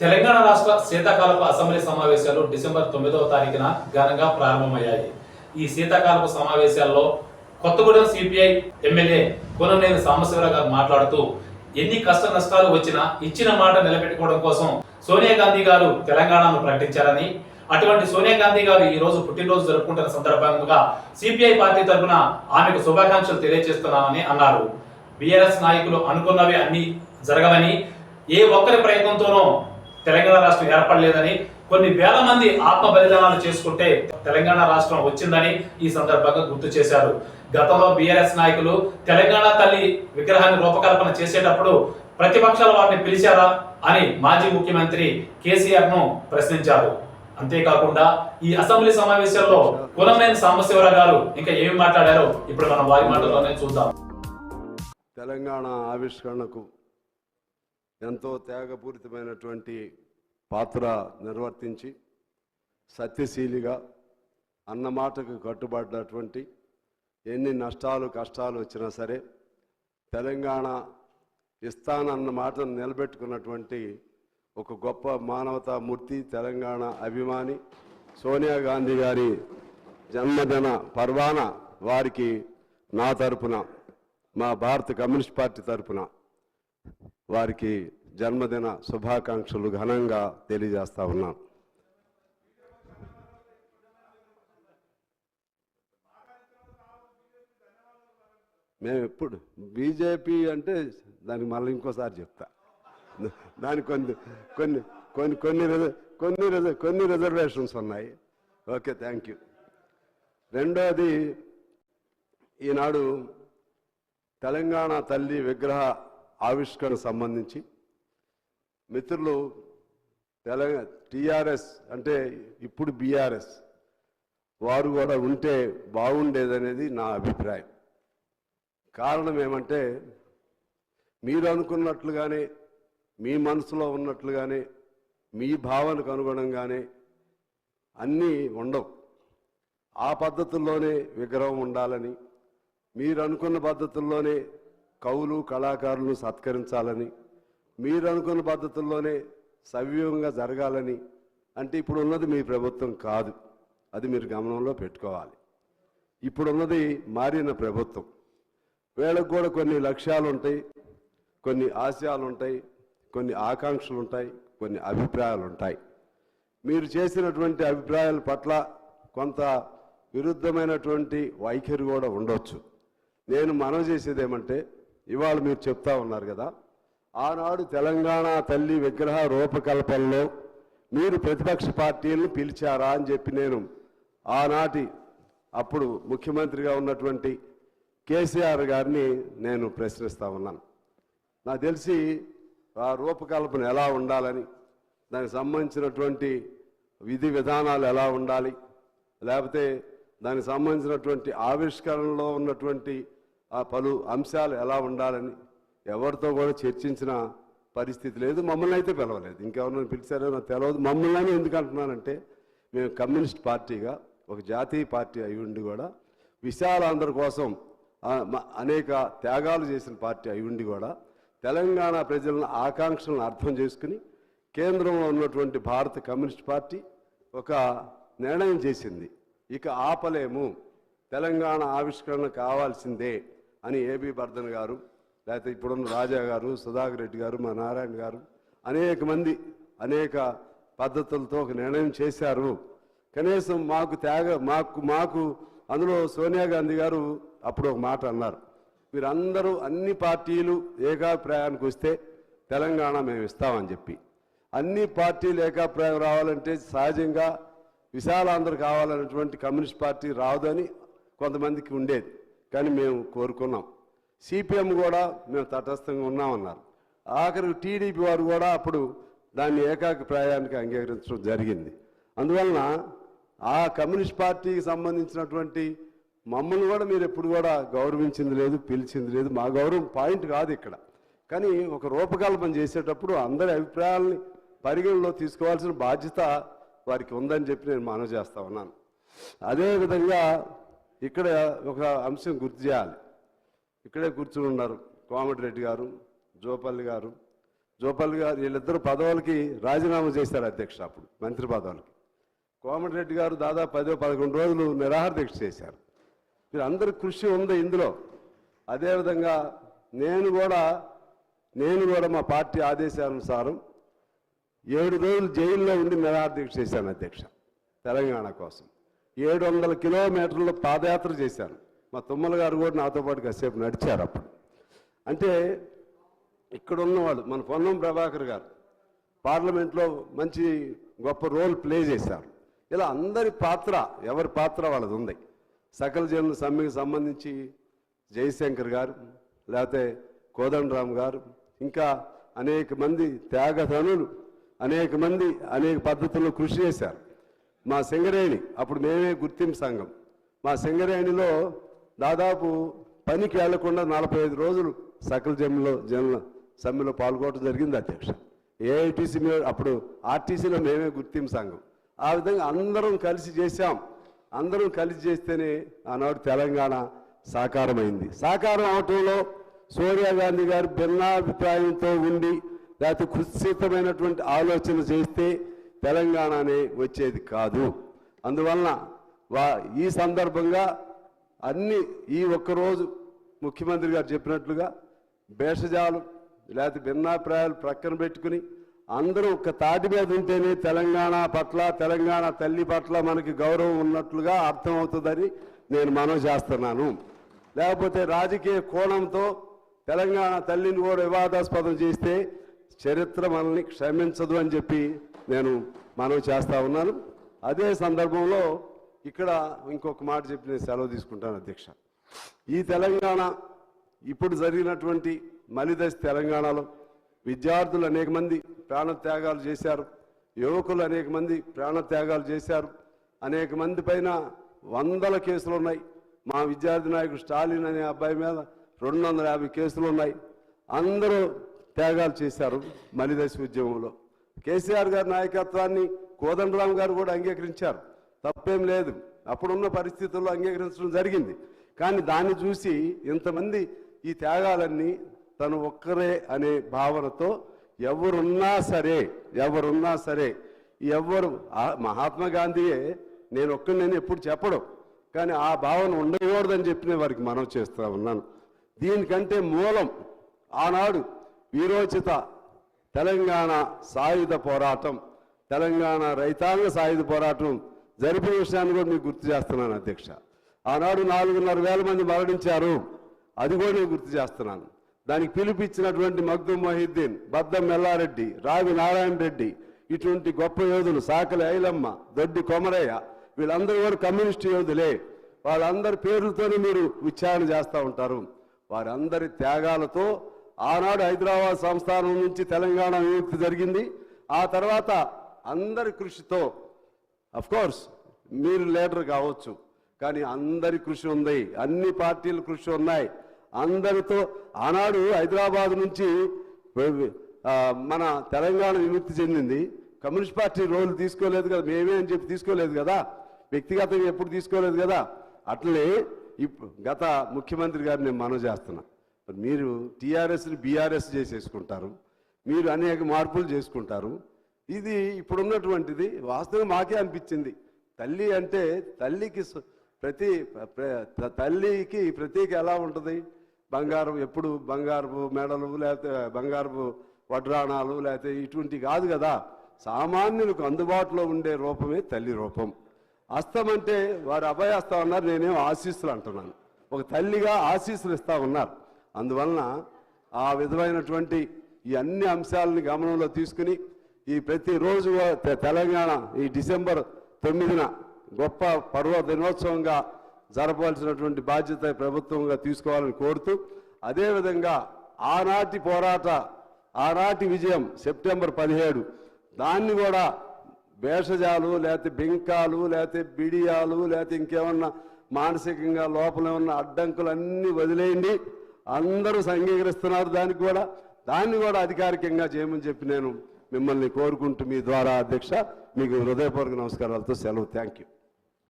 తెలంగాణ రాష్ట్ర శీతాకాలపు అసెంబ్లీ సమావేశాలు డిసెంబర్ తొమ్మిదవ తారీఖున ఘనంగా ప్రారంభమయ్యాయి. ఈ శీతాకాలపు సమావేశాల్లో కొత్తగూడెం సిపిఐ ఎమ్మెల్యే కొననేని సాంబశివరావు గారు మాట్లాడుతూ ఎన్ని కష్ట నష్టాలు వచ్చినా ఇచ్చిన మాట నిలబెట్టుకోవడం కోసం సోనియా గాంధీ గారు తెలంగాణను ప్రకటించారని అటువంటి సోనియా గాంధీ గారు ఈ రోజు పుట్టినరోజు జరుపుకుంటున్న సందర్భంగా సిపిఐ పార్టీ తరఫున ఆమెకు శుభాకాంక్షలు తెలియజేస్తున్నామని అన్నారు. బీఆర్ఎస్ నాయకులు అనుకున్నవి అన్ని జరగవని ఏ ఒక్కరి ప్రయత్నంతోనూ తెలంగాణ రాష్ట్రం ఏర్పడలేదని కొన్ని వేల మంది ఆత్మ బలిదానాలు చేసుకుంటే తెలంగాణ రాష్ట్రం వచ్చిందని ఈ సందర్భంగా గుర్తు చేశారు. గతంలో బీఆర్ఎస్ నాయకులు తెలంగాణ తల్లి విగ్రహాన్ని రూపకల్పన చేసేటప్పుడు ప్రతిపక్షాల వారిని పిలిచారా అని మాజీ ముఖ్యమంత్రి కేసీఆర్ను ప్రశ్నించారు. అంతేకాకుండా ఈ అసెంబ్లీ సమావేశంలో కులంనేని సాంబశివరావు గారు ఇంకా ఏమి మాట్లాడారో ఇప్పుడు మనం వారి మాటల్లోనే చూద్దాం. తెలంగాణ ఆవిష్కరణకు ఎంతో త్యాగపూరితమైనటువంటి పాత్ర నిర్వర్తించి సత్యశీలిగా అన్నమాటకు కట్టుబడినటువంటి ఎన్ని నష్టాలు కష్టాలు వచ్చినా సరే తెలంగాణ ఇస్తానన్న మాటను నిలబెట్టుకున్నటువంటి ఒక గొప్ప మానవతా మూర్తి తెలంగాణ అభిమాని సోనియా గాంధీ గారి జన్మదిన పర్వాన వారికి నా తరపున మా భారత కమ్యూనిస్ట్ పార్టీ తరపున వారికి జన్మదిన శుభాకాంక్షలు ఘనంగా తెలియజేస్తా ఉన్నాను మేము ఎప్పుడు బీజేపీ అంటే దానికి మళ్ళీ ఇంకోసారి చెప్తా. దానికి కొన్ని కొన్ని కొన్ని కొన్ని రిజ- కొన్ని రిజ- కొన్ని రిజర్వేషన్స్ ఉన్నాయి. Okay thank you. రెండోది ఈనాడు తెలంగాణ తల్లి విగ్రహ ఆవిష్కరణ సంబంధించి మిత్రులు తెలంగాణ టీఆర్ఎస్ అంటే ఇప్పుడు బీఆర్ఎస్ వారు కూడా ఉంటే బాగుండేదనేది నా అభిప్రాయం. కారణం ఏమంటే మీరు అనుకున్నట్లుగానే మీ మనసులో ఉన్నట్లుగానే మీ భావనకు అనుగుణంగానే అన్నీ ఉండవు. ఆ పద్ధతుల్లోనే విగ్రహం ఉండాలని మీరు అనుకున్న పద్ధతుల్లోనే కవులు కళాకారులను సత్కరించాలని మీరు అనుకున్న పద్ధతుల్లోనే సవ్యంగా జరగాలని అంటే ఇప్పుడు ఉన్నది మీ ప్రభుత్వం కాదు. అది మీరు గమనంలో పెట్టుకోవాలి. ఇప్పుడున్నది మారిన ప్రభుత్వం. వీళ్ళకు కూడా కొన్ని లక్ష్యాలు ఉంటాయి కొన్ని ఆశయాలు ఉంటాయి కొన్ని ఆకాంక్షలు ఉంటాయి కొన్ని అభిప్రాయాలు ఉంటాయి మీరు చేసినటువంటి అభిప్రాయాల పట్ల కొంత విరుద్ధమైనటువంటి వైఖరి కూడా ఉండొచ్చు. నేను మనం చేసేది ఏమంటే ఇవాళ మీరు చెప్తా ఉన్నారు కదా ఆనాడు తెలంగాణ తల్లి విగ్రహ రూపకల్పనలో మీరు ప్రతిపక్ష పార్టీలను పిలిచారా అని చెప్పి నేను ఆనాటి అప్పుడు ముఖ్యమంత్రిగా ఉన్నటువంటి కేసీఆర్ గారిని నేను ప్రశ్నిస్తూ ఉన్నాను. నాకు తెలిసి ఆ రూపకల్పన ఎలా ఉండాలని దానికి సంబంధించినటువంటి విధి విధానాలు ఎలా ఉండాలి లేకపోతే దానికి సంబంధించినటువంటి ఆవిష్కరణలో ఉన్నటువంటి ఆ పలు అంశాలు ఎలా ఉండాలని ఎవరితో కూడా చర్చించిన పరిస్థితి లేదు. మమ్మల్ని అయితే పిలవలేదు. ఇంకెవరిని పిలిచారో నాకు తెలియదు మమ్మల్ని ఎందుకు అంటున్నానంటే మేము కమ్యూనిస్ట్ పార్టీగా ఒక జాతీయ పార్టీ అయి ఉండి కూడా విశాలాంధ్ర కోసం అనేక త్యాగాలు చేసిన పార్టీ అయి ఉండి కూడా తెలంగాణ ప్రజలను ఆకాంక్షలను అర్థం చేసుకుని కేంద్రంలో ఉన్నటువంటి భారత కమ్యూనిస్ట్ పార్టీ ఒక నిర్ణయం చేసింది. ఇక ఆపలేము. తెలంగాణ ఆవిష్కరణ కావాల్సిందే. అని ఏబీ బర్ధన్ గారు లేకపోతే ఇప్పుడున్న రాజా గారు సుధాకర్ రెడ్డి గారు మా నారాయణ గారు అనేక మంది అనేక పద్ధతులతో ఒక నిర్ణయం చేశారు. కనీసం మాకు త్యాగ మాకు మాకు అందులో సోనియా గాంధీ గారు అప్పుడు ఒక మాట అన్నారు. మీరందరూ అన్ని పార్టీలు ఏకాభిప్రాయానికి వస్తే తెలంగాణ మేము ఇస్తామని చెప్పి. అన్ని పార్టీలు ఏకాభిప్రాయం రావాలంటే సహజంగా విశాలాంధ్ర కావాలన్నటువంటి కమ్యూనిస్ట్ పార్టీ రాదని కొంతమందికి ఉండేది. కానీ మేము కోరుకున్నాం. సిపిఎం కూడా మేము తటస్థంగా ఉన్నామన్నారు. ఆఖరికి టీడీపీ వారు కూడా అప్పుడు దాన్ని ఏకాభిప్రాయానికి అంగీకరించడం జరిగింది. అందువలన ఆ కమ్యూనిస్ట్ పార్టీకి సంబంధించినటువంటి మమ్మల్ని కూడా మీరు ఎప్పుడు కూడా గౌరవించింది లేదు పిలిచింది లేదు. మా గౌరవం పాయింట్ కాదు ఇక్కడ. కానీ ఒక రూపకల్పన చేసేటప్పుడు అందరి అభిప్రాయాలని పరిగణలో తీసుకోవాల్సిన బాధ్యత వారికి ఉందని చెప్పి నేను మనవి చేస్తా ఉన్నాను. అదేవిధంగా ఇక్కడ ఒక అంశం గుర్తు చేయాలి. ఇక్కడే కూర్చుని ఉన్నారు కోమటిరెడ్డి గారు జోపల్లి గారు. జోపల్లి గారు వీళ్ళిద్దరు పదవులకి రాజీనామా చేశారు అధ్యక్ష అప్పుడు మంత్రి పదవులకి. కోమటిరెడ్డి గారు దాదాపు పదో పదకొండు రోజులు నిరాహార దీక్ష చేశారు. వీరందరి కృషి ఉంది ఇందులో. అదేవిధంగా నేను కూడా నేను కూడా మా పార్టీ ఆదేశానుసారం ఏడు రోజులు జైల్లో ఉండి నిరాహార దీక్ష చేశాను అధ్యక్ష తెలంగాణ కోసం. ఏడు వందల కిలోమీటర్లు పాదయాత్ర చేశాను. మా తుమ్మల గారు కూడా నాతో పాటు కాసేపు నడిచారు అప్పుడు. అంటే ఇక్కడ ఉన్నవాళ్ళు మన పొన్నం ప్రభాకర్ గారు పార్లమెంట్లో మంచి గొప్ప రోల్ ప్లే చేశారు. ఇలా అందరి పాత్ర ఎవరి పాత్ర వాళ్ళది ఉంది. సకల జనుల సమ్మెకి సంబంధించి జయశంకర్ గారు లేకపోతే కోదండరామ్ గారు ఇంకా అనేక మంది త్యాగధనులు అనేక మంది అనేక పద్ధతుల్లో కృషి చేశారు. మా సింగరేణి అప్పుడు మేమే గుర్తింపు సంఘం. మా సింగరేణిలో దాదాపు పనికి వెళ్ళకుండా నలభై ఐదు రోజులు సకల జమ్మిలో జనుల సమ్మెలో పాల్గొనడం జరిగింది అధ్యక్ష. ఏఐటీసీ మీద అప్పుడు ఆర్టీసీలో మేమే గుర్తింపు సంఘం. ఆ విధంగా అందరం కలిసి చేశాం. అందరం కలిసి చేస్తేనే ఆనాడు తెలంగాణ సాకారమైంది. సాకారం అవటంలో సోనియా గాంధీ గారు భిన్నాభిప్రాయంతో ఉండి లేకపోతే కుత్సితమైనటువంటి ఆలోచన చేస్తే తెలంగాణ అనే వచ్చేది కాదు. అందువలన వా ఈ సందర్భంగా అన్ని ఈ ఒక్కరోజు ముఖ్యమంత్రి గారు చెప్పినట్లుగా భేషజాలు లేకపోతే భిన్నాభిప్రాయాలు ప్రక్కన పెట్టుకుని అందరూ ఒక తాటి మీద ఉంటేనే తెలంగాణ పట్ల తెలంగాణ తల్లి పట్ల మనకి గౌరవం ఉన్నట్లుగా అర్థమవుతుందని నేను మనవి చేస్తున్నాను. లేకపోతే రాజకీయ కోణంతో తెలంగాణ తల్లిని కూడా వివాదాస్పదం చేస్తే చరిత్ర మనల్ని క్షమించదు అని చెప్పి నేను మనవి చేస్తా ఉన్నాను. అదే సందర్భంలో ఇక్కడ ఇంకొక మాట చెప్పి నేను సెలవు తీసుకుంటాను అధ్యక్ష. ఈ తెలంగాణ ఇప్పుడు జరిగినటువంటి మలిదశ తెలంగాణలో విద్యార్థులు అనేక మంది ప్రాణత్యాగాలు చేశారు. యువకులు అనేక మంది ప్రాణత్యాగాలు చేశారు. అనేక మంది పైన వందల కేసులు ఉన్నాయి. మా విద్యార్థి నాయకుడు స్టాలిన్ అనే అబ్బాయి మీద రెండు వందల యాభై కేసులు ఉన్నాయి. అందరూ త్యాగాలు చేశారు మలిదశ ఉద్యమంలో. కేసీఆర్ గారి నాయకత్వాన్ని కోదండరామ్ గారు కూడా అంగీకరించారు. తప్పేం లేదు. అప్పుడున్న పరిస్థితుల్లో అంగీకరించడం జరిగింది. కానీ దాన్ని చూసి ఇంతమంది ఈ త్యాగాలన్నీ తను ఒక్కరే అనే భావనతో ఎవరున్నా సరే ఎవరున్నా సరే ఎవరు ఆ- మహాత్మా గాంధీయే నేను ఒక్కడిని ఎప్పుడు చెప్పడం. కానీ ఆ భావన ఉండకూడదని చెప్పిన వారికి మనం చేస్తా ఉన్నాను. దీనికంటే మూలం ఆనాడు వీరోచిత తెలంగాణ సాయుధ పోరాటం తెలంగాణ రైతాంగ సాయుధ పోరాటం జరిపిన విషయాన్ని కూడా మీకు గుర్తు చేస్తున్నాను అధ్యక్ష. ఆనాడు నాలుగున్నర వేల మంది మరణించారు. అది కూడా నేను గుర్తు చేస్తున్నాను. దానికి పిలిపించినటువంటి మగ్దుం మొహిద్దీన్ బద్దం మెల్లారెడ్డి రావి నారాయణ రెడ్డి ఇటువంటి గొప్ప యోధులు సాకలి ఐలమ్మ దొడ్డి కొమరయ్య వీళ్ళందరూ కూడా కమ్యూనిస్ట్ యోధులే. వాళ్ళందరి పేర్లతోనే మీరు విచారణ చేస్తూ ఉంటారు. వారందరి త్యాగాలతో ఆనాడు హైదరాబాద్ సంస్థానం నుంచి తెలంగాణ విముక్తి జరిగింది. ఆ తర్వాత అందరి కృషితో అఫ్ కోర్స్ మీరు లీడర్ కావచ్చు కానీ అందరి కృషి ఉంది. అన్ని పార్టీల కృషి ఉన్నాయి. అందరితో ఆనాడు హైదరాబాద్ నుంచి మన తెలంగాణ విముక్తి చెందింది. కమ్యూనిస్ట్ పార్టీ రోల్ తీసుకోలేదు కదా మేమే అని చెప్పి తీసుకోలేదు కదా. వ్యక్తిగతంగా ఎప్పుడు తీసుకోలేదు కదా. అట్లే గత ముఖ్యమంత్రి గారిని నేను మనవి చేస్తున్నా. మీరు టీఆర్ఎస్ని బీఆర్ఎస్ చేసేసుకుంటారు. మీరు అనేక మార్పులు చేసుకుంటారు. ఇది ఇప్పుడున్నటువంటిది. వాస్తవం మాకే అనిపించింది. తల్లి అంటే తల్లికి ప్రతి తల్లికి ప్రతీక ఎలా ఉంటుంది? బంగారం ఎప్పుడు బంగారపు మెడలు లేకపోతే బంగారపు వడ్రాణాలు లేకపోతే ఇటువంటి కాదు కదా. సామాన్యులకు అందుబాటులో ఉండే రూపమే తల్లి రూపం. అస్తం అంటే వారు అభయస్తా అన్నారు. నేనేం ఆశీస్సులు అంటున్నాను. ఒక తల్లిగా ఆశీస్సులు ఇస్తా ఉన్నారు. అందువలన ఆ విధమైనటువంటి ఈ అన్ని అంశాలని గమనంలో తీసుకుని ఈ ప్రతిరోజు తెలంగాణ ఈ డిసెంబర్ తొమ్మిదిన గొప్ప పర్వ దినోత్సవంగా జరపవలసినటువంటి బాధ్యత ప్రభుత్వంగా తీసుకోవాలని కోరుతూ అదేవిధంగా ఆనాటి పోరాట ఆనాటి విజయం సెప్టెంబర్ పదిహేడు దాన్ని కూడా భేషజాలు లేకపోతే బింకాలు లేకపోతే బిడియాలు లేకపోతే ఇంకేమన్నా మానసికంగా లోపల ఉన్న అడ్డంకులు అన్నీ వదిలేయండి. అందరూ సంఘీకరిస్తున్నారు దానికి కూడా. దాన్ని కూడా అధికారికంగా చేయమని చెప్పి నేను మిమ్మల్ని కోరుకుంటూ మీ ద్వారా అధ్యక్ష మీకు హృదయపూర్వక నమస్కారాలతో సెలవు. Thank you